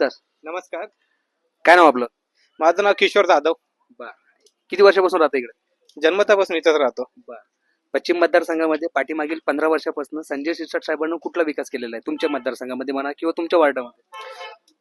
तर. नमस्कार. काय नाव आपलं? माझं नाव किशोर जाधव. किती वर्षापासून राहतं इकडे? जन्मतापासून इथंच राहतो. पश्चिम मतदारसंघामध्ये पाठीमागील पंधरा वर्षापासून संजय शिरसाट साहेबांनी कुठला विकास केलेला आहे? तुमच्या मतदारसंघामध्ये म्हणा किंवा तुमच्या वार्डामध्ये.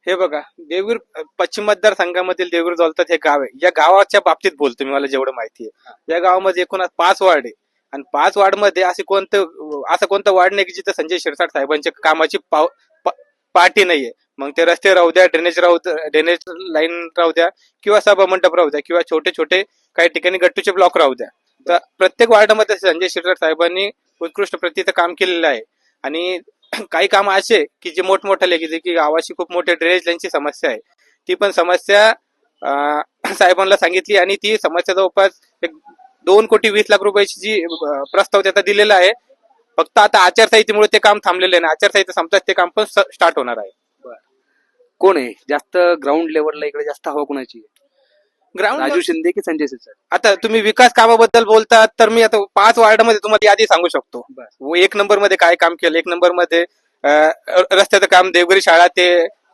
हे बघा देवीर पश्चिम मतदारसंघामधील देवीर जॉलतात हे गाव आहे. या गावाच्या बाबतीत बोलतो मी मला जेवढं माहिती आहे. या गावामध्ये एकूण पाच वार्ड आहे. आणि पाच वार्डमध्ये असे कोणतं असं कोणतं वार्ड नाही की जिथं संजय शिरसाट साहेबांच्या कामाची पाव पा- पार्टी नाहीये. मग ते रस्ते राहू द्या ड्रेनेज राहू ड्रेनेज लाईन राहू द्या किंवा सब मंडप राहू द्या किंवा छोटे छोटे काही ठिकाणी गट्टूचे ब्लॉक राहू द्या. तर प्रत्येक वार्डामध्ये संजय शिरसाट साहेबांनी उत्कृष्ट प्रतीचं काम केलेलं आहे. आणि काही काम असे की जे मोठमोठाले की जे की गावाची खूप मोठे ड्रेनेज लाईनची समस्या आहे. ती पण समस्या साहेबांना सांगितली आणि ती समस्या जवळपास एक दोन कोटी वीस लाख रुपयाची जी प्रस्ताव त्याचा दिलेला आहे. फक्त आता आचारसंहितेमुळे ते काम थांबलेले आहे आचारसंहिता संपताच ते काम पण स्टार्ट होणार आहे. कोण आहे? जास्त ग्राउंड लेवलला इकडे जास्त हवा कोणाची आहे? ग्राउंड राजू शिंदे की संजय शिरसाट आता तुम्ही विकास कामाबद्दल बोलतात तर मी आता पाच वार्डामध्ये तुम्हाला यादी सांगू शकतो. व एक नंबरमध्ये काय काम केलं? एक नंबरमध्ये अं, रस्त्याचं काम देवगिरी शाळा ते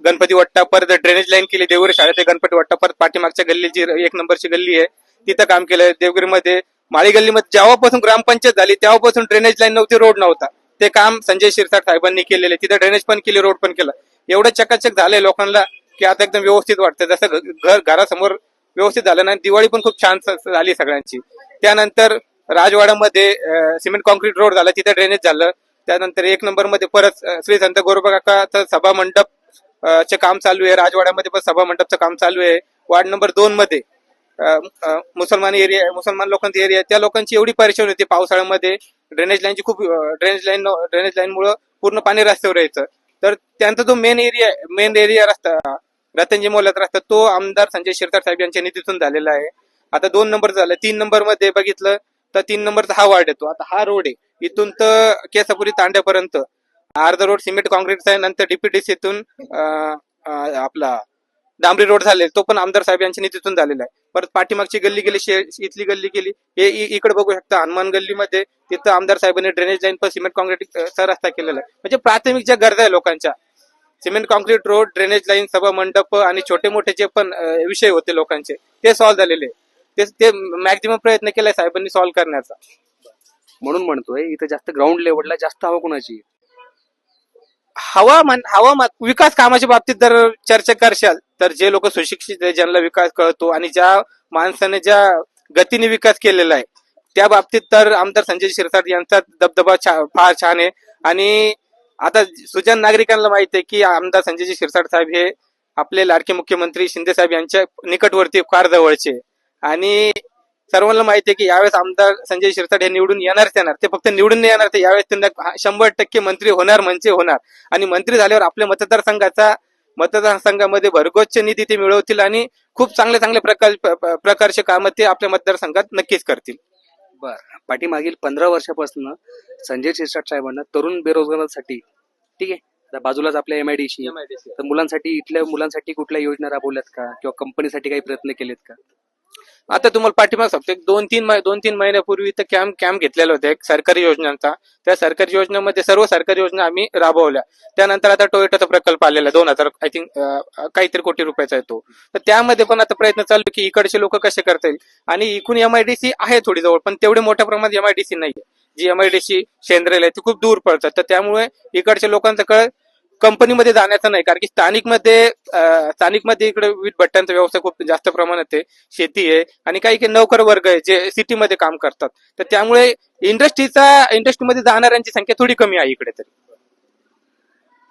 गणपती वट्टा परत ड्रेनेज लाईन केली देवगिरी शाळा ते गणपती वट्टा परत पाठीमागच्या गल्ली जी एक नंबरची गल्ली आहे. तिथं काम केलं देवगिरीमध्ये. माळी गल्लीमध्ये जेव्हापासून ग्रामपंचायत झाली तेव्हापासून ड्रेनेज लाईन नव्हती रोड नव्हता. ते काम संजय शिरसाट साहेबांनी केलेले तिथं ड्रेनेज पण केली रोड पण केलं. एवढं चकाचक झालंय लोकांना की आता एकदम व्यवस्थित वाटतं जसं घर घरासमोर व्यवस्थित झालं ना दिवाळी पण खूप छान झाली सगळ्यांची. त्यानंतर राजवाड्यामध्ये सिमेंट कॉन्क्रीट रोड झाला तिथे ड्रेनेज झालं. त्यानंतर एक नंबरमध्ये परत श्री संत गोरोबा काकाचं सभा मंडप चे काम चालू आहे. राजवाड्यामध्ये पण सभा मंडपचं काम चालू आहे. वार्ड नंबर दोन मध्ये मुसलमान एरिया मुसलमान लोकांचा एरिया त्या लोकांची एवढी परेशानी होती पावसाळ्यामध्ये. ड्रेनेज लाईनची खूप ड्रेनेज लाईन ड्रेनेज लाईन मुळे पूर्ण पाणी रस्त्यावर यायचं. तर त्यांचा जो मेन एरिया मेन एरिया रस्ता रतनजी मोलात रस्ता तो आमदार संजय शिरसाट साहेब यांच्या निधीतून झालेला आहे. आता दोन नंबर झालं. तीन नंबरमध्ये बघितलं तर तीन नंबरचा हा वार्ड येतो. आता हा रोड आहे. इथून तर केसापुरी तांड्यापर्यंत अर्धा रोड सिमेंट कॉन्क्रीटचा आहे. नंतर डीपीडीसी इथून आपला डांबरी रोड झाले तो पण आमदार साहेब यांच्या निधीतून झालेला आहे. परत पाठीमागची गल्ली गेली इथली गल्ली गेली हे इकडे बघू शकता हनुमान गल्लीमध्ये तिथं आमदार साहेबांनी ड्रेनेज लाईन पण सिमेंट कॉन्क्रीटचा रस्ता केलेला आहे. म्हणजे प्राथमिक ज्या गरजा आहे लोकांच्या cement concrete road drainage line सभा मंडप आणि छोटे मोठे जे पण विषय होते लोकांचे ते सॉल्व्ह झालेले ते ते मॅक्झिमम प्रयत्न केलाय साहेबांनी सॉल्व्ह करण्याचा. म्हणून म्हणतोय इथं जास्त ग्राउंड लेवलला जास्त हवा कोणाची? हवामान हवामान विकास कामाच्या बाबतीत जर चर्चा करशाल तर जे लोक सुशिक्षित आहे ज्यांना विकास कळतो आणि ज्या माणसाने ज्या गतीने विकास केलेला आहे त्या बाबतीत तर आमदार संजय शिरसाट यांचा दबदबा फार छान आहे. आणि आता सुजन नागरिकांना माहिती आहे की आमदार संजयजी शिरसाट साहेब हे आपले लाडके मुख्यमंत्री शिंदे साहेब यांच्या निकटवर्ती फार जवळचे आणि सर्वांना माहिती आहे की यावेळेस आमदार संजय शिरसाट हे निवडून येणारच येणार. ते फक्त निवडून येणार ते यावेळेस त्यांना शंभर टक्के मंत्री होणार म्हणजे होणार. आणि मंत्री झाल्यावर आपल्या मतदारसंघाचा मतदारसंघामध्ये भरगोच्च निधी ते मिळवतील आणि खूप चांगल्या चांगल्या प्रकार प्रकारचे कामं ते आपल्या मतदारसंघात नक्कीच करतील. पाठीमागील पंधरा वर्षापासून संजय शिरसाट साहेबांना तरुण बेरोजगारांसाठी ठीक आहे आता बाजूलाच आपल्या एमआयडीसी तर मुलांसाठी इथल्या मुलांसाठी कुठल्या योजना राबवल्यात का? किंवा कंपनीसाठी काही प्रयत्न केलेत का? आता तुम्हाला पाठीमाग सांगतो. एक दोन तीन दोन तीन महिन्यापूर्वी तर कॅम्प कॅम्प घेतलेला होता एक सरकारी योजनांचा. त्या सरकारी योजनेमध्ये सर्व सरकारी योजना आम्ही राबवल्या. त्यानंतर आता टोयोटाचा प्रकल्प आलेला दोन हजार आय थिंक काहीतरी कोटी रुपयाचा येतो तर त्यामध्ये पण आता प्रयत्न चालू की इकडचे लोक कसे करता येईल. आणि इकून एमआयडीसी आहे थोडी जवळ पण तेवढे मोठ्या प्रमाणात एमआयडीसी नाहीये. जी एमआयडीसी सेंद्रेल आहे ती खूप दूर पडतात तर त्यामुळे इकडच्या लोकांचा कळ कंपनीमध्ये जाण्याचं नाही कारण की स्थानिकमध्ये स्थानिकमध्ये इकडे विविध भट्ट्यांचा व्यवसाय खूप जास्त प्रमाणात आहे शेती आहे आणि काही काही नोकर वर्ग आहे जे सिटीमध्ये काम करतात. तर त्यामुळे इंडस्ट्रीचा इंडस्ट्रीमध्ये जाणाऱ्यांची संख्या थोडी कमी आहे इकडे तरी.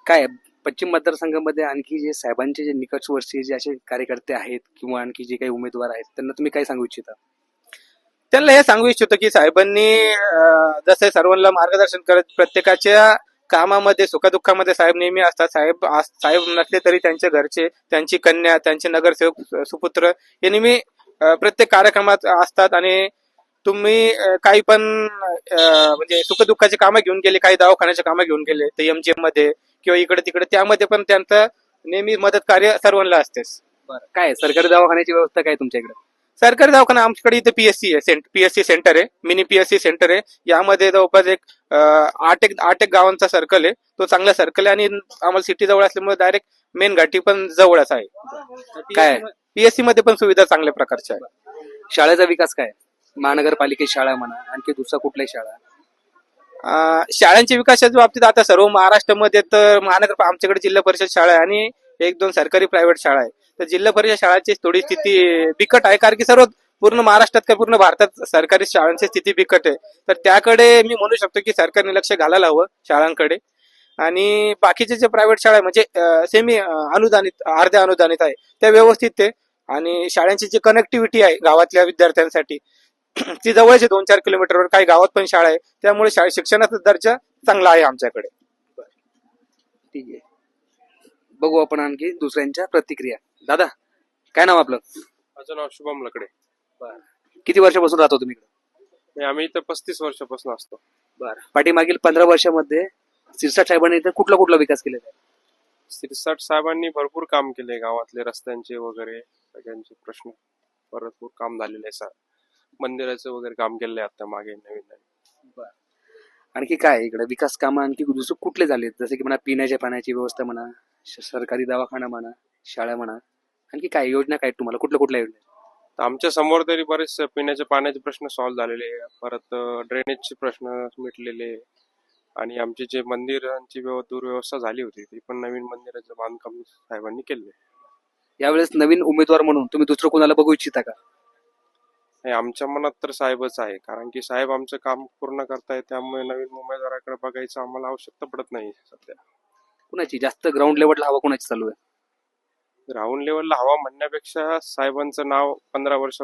काय पश्चिम मतदारसंघामध्ये आणखी जे साहेबांचे जे निकटवर्षी जे असे कार्यकर्ते आहेत किंवा आणखी जे काही उमेदवार आहेत त्यांना तुम्ही काय सांगू इच्छिता? त्यांना हे सांगू इच्छितो की साहेबांनी जसे सर्वांना मार्गदर्शन करत प्रत्येकाच्या कामामध्ये सुखदुःखामध्ये साहेब नेहमी असतात. साहेब साहेब नसले तरी त्यांचे घरचे त्यांची कन्या त्यांचे नगरसेवक सुपुत्र हे नेहमी प्रत्येक कार्यक्रमात असतात आणि तुम्ही काही पण म्हणजे सुखदुःखाची कामं घेऊन गेले काही दवाखान्याची कामं घेऊन गेले तर एमजीएममध्ये किंवा इकडे तिकडे त्यामध्ये पण त्यांचं नेहमी मदत कार्य सर्वांना असतेच. काय सरकारी दवाखान्याची व्यवस्था काय तुमच्या इकडे? सरकारी दवाखाना आमच्याकडे इथे पीएससी आहे पीएससी सेंटर आहे मिनी पीएससी सेंटर आहे. यामध्ये जवळपास एक आठ एक आठ एक गावांचा सर्कल आहे. तो चांगला सर्कल आहे आणि आम्हाला सिटी जवळ असल्यामुळे डायरेक्ट मेन घाटी पण जवळच आहे. काय? पीएससी मध्ये पण सुविधा चांगल्या प्रकारच्या आहे शाळेचा विकास काय? महानगरपालिकेत शाळा म्हणा आणखी दुसरा कुठल्याही शाळा? शाळांच्या विकासाच्या बाबतीत आता सर्व महाराष्ट्रामध्ये तर महानगर आमच्याकडे जिल्हा परिषद शाळा आहे आणि एक दोन सरकारी प्रायव्हेट शाळा आहे. तर जिल्हा परिषद शाळांची थोडी स्थिती बिकट आहे. कारण की सर्व पूर्ण महाराष्ट्रात का पूर्ण भारतात सरकारी शाळांची स्थिती बिकट आहे. तर त्याकडे मी म्हणू शकतो की सरकारने लक्ष घालायला हवं शाळांकडे. आणि बाकीचे जे प्रायव्हेट शाळा आहे म्हणजे सेमी अनुदानित अर्ध्या अनुदानित आहे त्या व्यवस्थित आहे. आणि शाळांची जी कनेक्टिव्हिटी आहे गावातल्या विद्यार्थ्यांसाठी ती जवळच आहे दोन चार किलोमीटरवर काही गावात पण शाळा आहे. त्यामुळे शाळा शिक्षणाचा दर्जा चांगला आहे आमच्याकडे. ठीक आहे. बघू आपण आणखी दुसऱ्यांच्या प्रतिक्रिया. दादा काय नाव आपलं? माझं नाव शुभम लकडे. किती वर्षापासून राहतो तुम्ही इकडं? आणि आम्ही इथं पस्तीस वर्षापासून असतो. पाठीमागील पंधरा वर्षामध्ये सिरसा साहेबांनी इथं कुठला कुठला विकास केलेला आहे? सिरसाट साहेबांनी भरपूर काम केले गावातले रस्त्यांचे वगैरे सगळ्यांचे प्रश्न. भरपूर काम झालेले आहे सर. मंदिराचं वगैरे काम केलंय आता मागे नवीन नवीन. आणखी काय इकडे? विकास कामं आणखी दुसरे कुठले झाले जसे की म्हणा पिण्याच्या पाण्याची व्यवस्था म्हणा श- सरकारी दवाखाना म्हणा शाळा म्हणा. आणखी काय योजना काय तुम्हाला? कुठल्या कुठल्या योजना तर आमच्यासमोर तरी बरेच पिण्याच्या पाण्याचे प्रश्न सॉल्व्ह झालेले आहे. परत ड्रेनेजचे प्रश्न मिटलेले आहे. आणि आमची जे मंदिरांची व्यव- दुर्व्यवस्था झाली होती ती पण नवीन मंदिराचं बांधकाम साहेबांनी केले यावेळेस नवीन उमेदवार म्हणून तुम्ही दुसरं कोणाला बघू इच्छिता का? हे आमच्या मनात तर साहेबच आहे. कारण की साहेब आमचं काम पूर्ण करताय त्यामुळे नवीन उमेदवाराकडे बघायचं आम्हाला आवश्यकता पडत नाही सध्या. कुणाची? जास्त ग्राउंड लेवलला हवा कुणाची चालू आहे? ग्राउंड लेवलला हवा म्हणण्यापेक्षा साहेबांचं नाव पंधरा वर्ष